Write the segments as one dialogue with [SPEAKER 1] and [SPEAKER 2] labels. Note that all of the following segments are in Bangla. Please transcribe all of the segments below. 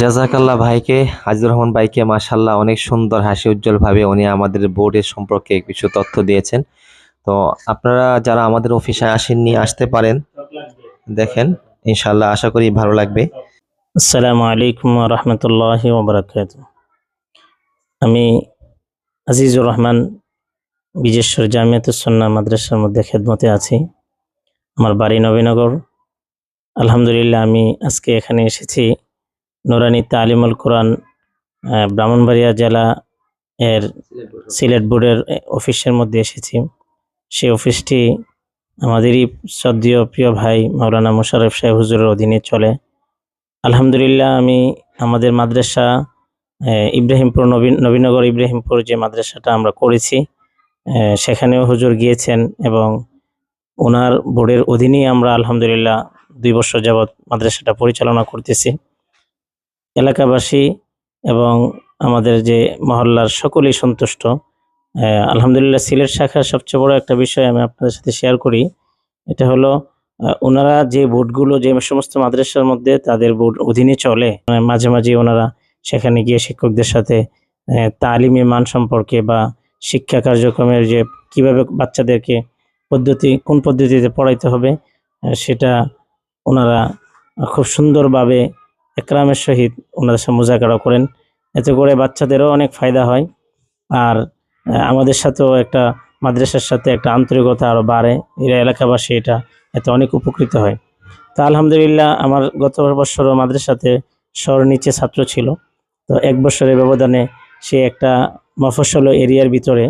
[SPEAKER 1] জাজাকাল্লাহ ভাইকে, আজিজুর রহমান ভাইকে মাশাল্লাহ অনেক সুন্দর হাসি উজ্জ্বল ভাবে উনি আমাদের বোর্ডের সম্পর্কে কিছু তথ্য দিয়েছেন। তো আপনারা যারা আমাদের অফিসে আসেননি, আসতে পারেন। দেখেন ইনশাল্লাহ আশা করি ভালো লাগবে।
[SPEAKER 2] আসসালামু আলাইকুম রহমতুল্লাহ আমি আজিজুর রহমান, বিজেশ্বর জামিয়াতুসন্না মাদ্রাসার মধ্যে খেদমতে আছি। আমার বাড়ি নবীনগর। আলহামদুলিল্লাহ আমি আজকে এখানে এসেছি। নুরানি তালিমুল কোরআন ব্রাহ্মণবাড়িয়া জেলা এর সিলেট বোর্ডের অফিসের মধ্যে এসেছি। সেই অফিসটি আমাদেরই শ্রদ্ধেয় প্রিয় ভাই মাওলানা মোশাররফ সাহেব হুজুরের অধীনে চলে। আলহামদুলিল্লাহ, আমি আমাদের মাদ্রাসা ইব্রাহিমপুর নবীন নবীনগর ইব্রাহিমপুর যে মাদ্রাসাটা আমরা করেছি সেখানেও হুজুর গিয়েছেন এবং ওনার বোর্ডের অধীনেই আমরা আলহামদুলিল্লাহ দুই বছর যাবৎ মাদ্রাসাটা পরিচালনা করতেছি। এলাকাবাসী এবং আমাদের যে মহল্লার সকলেই সন্তুষ্ট। আলহামদুলিল্লাহ সিলেট শাখার সবচেয়ে বড় একটা বিষয় আমি আপনাদের সাথে শেয়ার করি। এটা হলো ওনারা যে বোর্ডগুলো যে সমস্ত মাদ্রাসার মধ্যে তাদের বোর্ড অধীনে চলে মানে মাঝে মাঝে ওনারা সেখানে গিয়ে শিক্ষকদের সাথে আহ, তালিমি মান সম্পর্কে বা শিক্ষা কার্যক্রমের যে কীভাবে বাচ্চাদেরকে পদ্ধতি কোন পদ্ধতিতে পড়াইতে হবে সেটা ওনারা খুব সুন্দরভাবে একরামের সহিত ওনাদের সাথে মোজাকারা করেন। এতে করে বাচ্চাদেরও অনেক ফায়দা হয়। আর আমাদের সাথেও একটা মাদ্রাসার সাথে একটা আন্তরিকতা আরও বাড়ে। এরা এলাকাবাসী এটা, এতে অনেক উপকৃত হয়। তা আলহামদুলিল্লাহ আমার গত বছরও মাদ্রাসাতে শহর নিচে ছাত্র ছিল। তো এক বছরের ব্যবধানে সে একটা মফস্বল এরিয়ার ভিতরে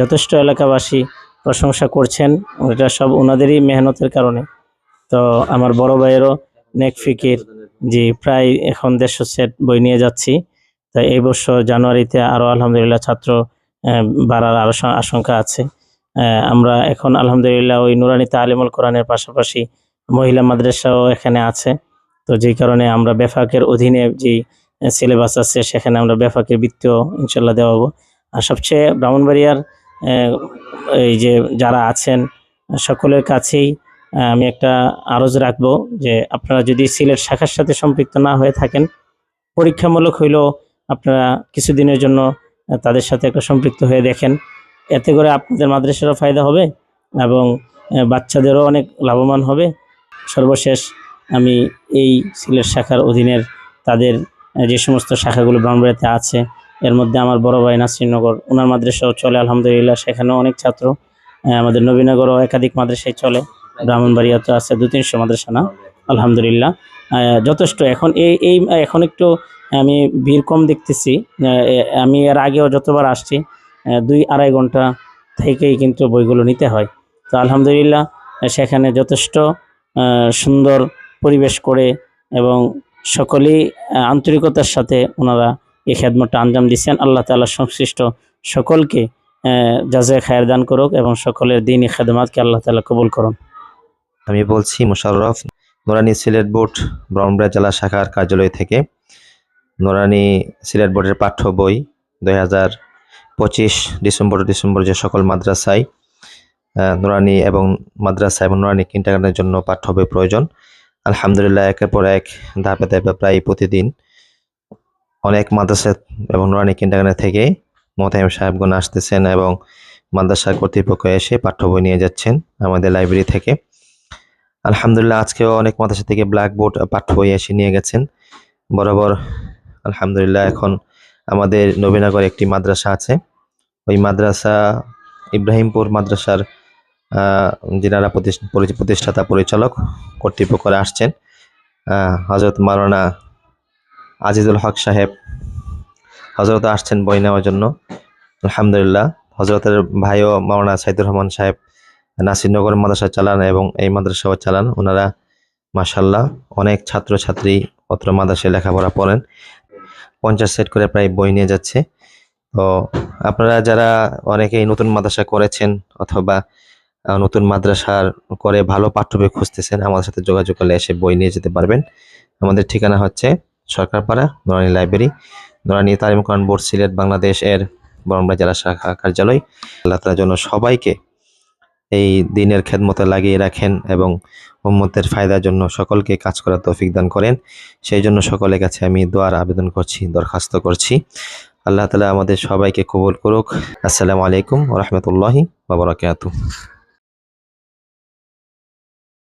[SPEAKER 2] যথেষ্ট এলাকাবাসী প্রশংসা করছেন। এটা সব ওনাদেরই মেহনতের কারণে। তো আমার বড় ভাইয়েরও নেক ফিকির। জি, প্রায় এখন দেড়শো সেট বই নিয়ে যাচ্ছি। তো এই বছর জানুয়ারিতে আরও আলহামদুলিল্লাহ ছাত্র বাড়ার আরও আশঙ্কা আছে। আমরা এখন আলহামদুলিল্লাহ ওই নুরানি তালিমুল কোরআনের পাশাপাশি মহিলা মাদ্রাসাও এখানে আছে। তো যেই কারণে আমরা বেফাকের অধীনে যে সিলেবাস আছে সেখানে আমরা বেফাকের বৃত্তিও ইনশাল্লাহ দেওয়াবো আর সবচেয়ে ব্রাহ্মণবাড়িয়ার এই যে যারা আছেন, সকলের কাছেই আমি একটা আরজ রাখব যে আপনারা যদি সিলেট শাখার সাথে সম্পৃক্ত না হয়ে থাকেন, পরীক্ষামূলক হইলেও আপনারা কিছুদিনের জন্য তাদের সাথে একটা সম্পৃক্ত হয়ে দেখেন। এতে করে আপনাদের মাদ্রাসারও ফায়দা হবে এবং বাচ্চাদেরও অনেক লাভবান হবে। সর্বশেষ আমি এই সিলেট শাখার অধীনের তাদের যে সমস্ত শাখাগুলো ব্রাহ্মণবাড়িতে আছে, এর মধ্যে আমার বড় ভাই নাসিরনগর ওনার মাদ্রাসাও চলে, আলহামদুলিল্লাহ, সেখানেও অনেক ছাত্র। আমাদের নবীনগরও একাধিক মাদ্রাসায় চলে। ব্রাহ্মণবাড়িয়াতে আছে দু তিনশো মাদ্রাসা না? আলহামদুলিল্লাহ। যথেষ্ট। এখন এই এই এখন একটু আমি ভিড় কম দেখতেছি। আমি এর আগেও যতবার আসছি দুই আড়াই ঘণ্টা থেকেই কিন্তু বইগুলো নিতে হয়। তো আলহামদুলিল্লাহ সেখানে যথেষ্ট সুন্দর পরিবেশ করে এবং সকলেই আন্তরিকতার সাথে ওনারা এই খেদমতটা আঞ্জাম দিচ্ছেন। আল্লাহ তাআলা সংশ্লিষ্ট সকলকে জাজে খায়ের দান করুক এবং সকলের দিনই খেদমাতকে আল্লাহ তালা কবুল করুন।
[SPEAKER 1] আমি বলছি, মোশাররফ, নোরানি সিলেট বোর্ড ব্রহ্মপুরা জেলা শাখার কার্যালয় থেকে। নোরানি সিলেট বোর্ডের পাঠ্য বই দুই হাজার পঁচিশ ডিসেম্বর ডিসেম্বর যে সকল মাদ্রাসায় নোরানি এবং মাদ্রাসা এবং নোরানি কিন্টাগানের জন্য পাঠ্য বই প্রয়োজন। আলহামদুলিল্লাহ, একের পর এক ধাপে ধাপে প্রায় প্রতিদিন অনেক মাদ্রাসা এবং নোরানি কিন্টাগানের থেকে মোতায়েম সাহেবগণ আসতেছেন এবং মাদ্রাসা কর্তৃপক্ষ এসে পাঠ্য বই নিয়ে যাচ্ছেন আমাদের লাইব্রেরি থেকে। আলহামদুলিল্লাহ, আজকেও অনেক মাদ্রাসা থেকে ব্ল্যাকবোর্ড পাঠ্য বই এসে নিয়ে গেছেন। বরাবর আলহামদুলিল্লাহ এখন আমাদের নবীনগর একটি মাদ্রাসা আছে। ওই মাদ্রাসা ইব্রাহিমপুর মাদ্রাসার যিনারা প্রতিষ্ঠাতা পরিচালক কর্তৃপক্ষরা আসছেন হজরত মারানা আজিজুল হক সাহেব। হজরত আসছেন বই নেওয়ার জন্য। আলহামদুলিল্লাহ হজরতের ভাইও মাওলানা সাইদুর রহমান সাহেব নাসিরনগর মাদ্রাসা চালান এবং এই মাদ্রাসাও চালান। ওনারা মাসাল্লাহ অনেক ছাত্রছাত্রী অত্র মাদ্রাসায় লেখাপড়া পড়েন। পঞ্চাশ সেট করে প্রায় বই নিয়ে যাচ্ছে। তো আপনারা যারা অনেকেই নতুন মাদ্রাসা করেছেন অথবা নতুন মাদ্রাসার করে ভালো পাঠ্য বই খুঁজতেছেন, আমাদের সাথে যোগাযোগ করলে এসে বই নিয়ে যেতে পারবেন। আমাদের ঠিকানা হচ্ছে সরকারপাড়া নোরানি লাইব্রেরি নোরানি তালিম কোরআন বোর্ড, সিলেট বাংলাদেশ এর বরমরা জেলা শাখা কার্যালয়। আল্লাহ তাআলার জন্য সবাইকে এই দিনের খেদমতে লাগিয়ে রাখেন এবং উম্মতের ফায়দার জন্য সকলকে কাজ করার তৌফিক দান করেন। সেই জন্য সকলের কাছে আমি দোয়ার আবেদন করছি, দরখাস্ত করছি। আল্লাহ তালা আমাদের সবাইকে কবুল করুক। আসসালামু আলাইকুম রহমতুল্লাহি বাবরাকাতু